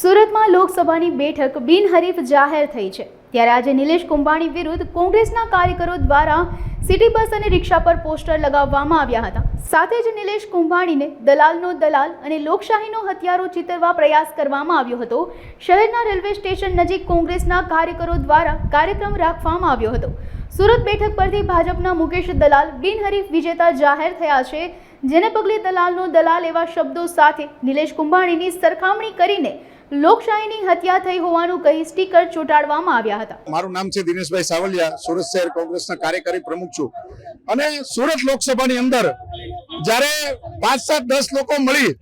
સુરતમાં લોકસભાની બેઠક બિનહરીફ જાહેર થઈ છે. ત્યારે આજે નિલેશ કુંભાણી વિરુદ્ધ કોંગ્રેસના કાર્યકરો દ્વારા સિટી બસ અને રિક્ષા પર પોસ્ટર લગાવવામાં આવ્યા હતા. સાથે જ નિલેશ કુંભાણીને દલાલનો દલાલ અને લોકશાહીનો હથિયારો ચિતરવા પ્રયાસ કરવામાં આવ્યો હતો. શહેરના રેલવે સ્ટેશન નજીક કોંગ્રેસના કાર્યકરો દ્વારા કાર્યક્રમ રાખવામાં આવ્યો હતો. સુરત બેઠક પરથી ભાજપના મુકેશ દલાલ બિનહરીફ વિજેતા જાહેર થયા છે. જેને પગલે દલાલનો દલાલ એવા શબ્દો સાથે નિલેશ કુંભાણીની સરખામણી કરીને લોકશાહીની હત્યા થઈ હોવાનું કહી સ્ટીકર ચોંટાડવામાં આવ્યા હતા. મારું નામ છે દિનેશભાઈ સાવલિયા, સુરત શહેર કોંગ્રેસના કાર્યકારી પ્રમુખ છું. અને સુરત લોકસભાની અંદર જ્યારે પાંચ સાત દસ લોકો મળી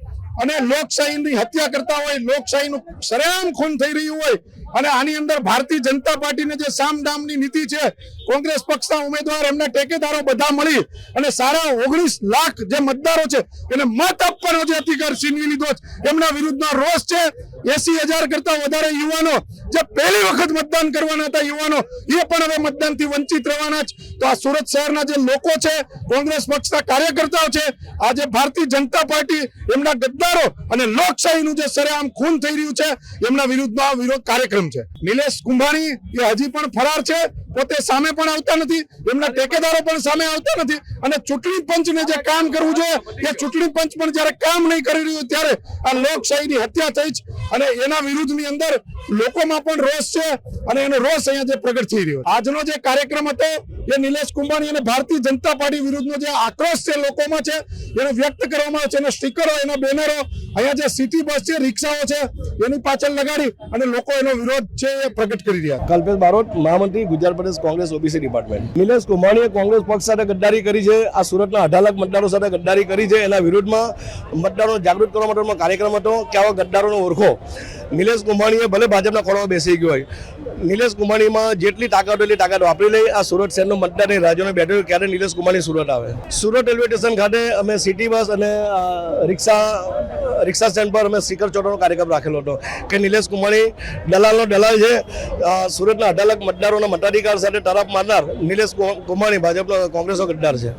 અને લોકશાહીની હત્યા કરતા હોય, લોકશાહીનું સરેઆમ ખૂન થઈ રહ્યું હોય અને આની અંદર ભારતીય જનતા પાર્ટીને જે સામદામની નીતિ છે, કોંગ્રેસ પક્ષના ઉમેદવાર એમના ટેકેદારો બધા મળી અને સારા ઓગણીસ લાખ જે મતદારો છે, એને મત આપવાનો જે અધિકાર છીનવી લીધો એમના વિરુદ્ધનો રોષ છે એસી હજાર કરતા વધારે યુવાનો જે પહેલી વખત મતદાન કરવાના હતા, યુવાનો, એ પણ હવે મતદાનથી વંચિત રહેવાના જ. તો આ સુરત શહેરના જે લોકો છે, કોંગ્રેસ પક્ષના કાર્યકર્તાઓ છે, આજે ભારતીય જનતા પાર્ટી એમના ગદ્દારો અને લોકશાહીનું જે સરેઆમ ખૂન થઈ રહ્યું છે, એમના વિરુદ્ધમાં વિરોધ કાર્યક્રમ છે. નિલેશ કુંભાણી એ હજી પણ ફરાર છે. પોતે સામે પણ આવતા નથી, એમના ટેકેદારો પણ સામે આવતા નથી. અને ચૂંટણી પંચને જે કામ કરવું જોઈએ, એ ચૂંટણી પંચ પણ જ્યારે કામ નહીં કરી રહ્યું ત્યારે આ લોકશાહીની હત્યા થઈ અને એના વિરુદ્ધની અંદર લોકોમાં પણ રોષ છે અને એનો રોષ અહીંયા જે પ્રગટ થઈ રહ્યો આજનો જે કાર્યક્રમ હતો એ નિલેશ કુંભાણી અને ભારતીય જનતા પાર્ટી વિરુદ્ધનો જે આક્રોશ છે લોકોમાં છે, એનો વ્યક્ત કરવામાં આવે છે. એના સ્ટીકરો, એના બેનરો, અહીંયા જે સિટી બસ છે, રિક્ષાઓ છે, એની પાછળ લગાડી અને લોકો એનો વિરોધ છે એ પ્રગટ કરી રહ્યા કલ્પેશ બારોટ, મહામંત્રી, ગુજરાત પ્રદેશ કોંગ્રેસ, ઓબીસી ડિપાર્ટમેન્ટ. નિલેશ કુંભાણીએ કોંગ્રેસ પક્ષ સાથે ગદ્દારી કરી છે, આ સુરતના અઢાર લાખ મતદારો સાથે ગદ્દારી કરી છે, એના વિરુદ્ધમાં મતદારો જાગૃત કરવા માટેનો કાર્યક્રમ હતો, કે આવા ગદ્દારોનો ઓળખો નિલેશ કુંભાણીએ ભલે ભાજપના ખોળામાં બેસી ગયો હોય, નિલેશ કુંભાણીમાં જેટલી તાકાત એટલી તાકાત વાપરી લઈ આ સુરત શહેરનો મતદાર રાજ્યોને બેઠો ક્યારે નિલેશ કુમારની સુરત આવે. સુરત રેલવે સ્ટેશન ખાતે અમે સિટી બસ અને રિક્ષા રિક્ષા સ્ટેન્ડ પર અમે સ્ટીકર ચોટાનો કાર્યક્રમ રાખેલો હતો કે નિલેશ કુમારી દલાલનો દલાલ છે. સુરતના અઢાર લાખ મતદારોના મતાધિકાર સાથે તરફ મારનાર નિલેશ કુમારી ભાજપનો કોંગ્રેસનો ગદ્દાર છે.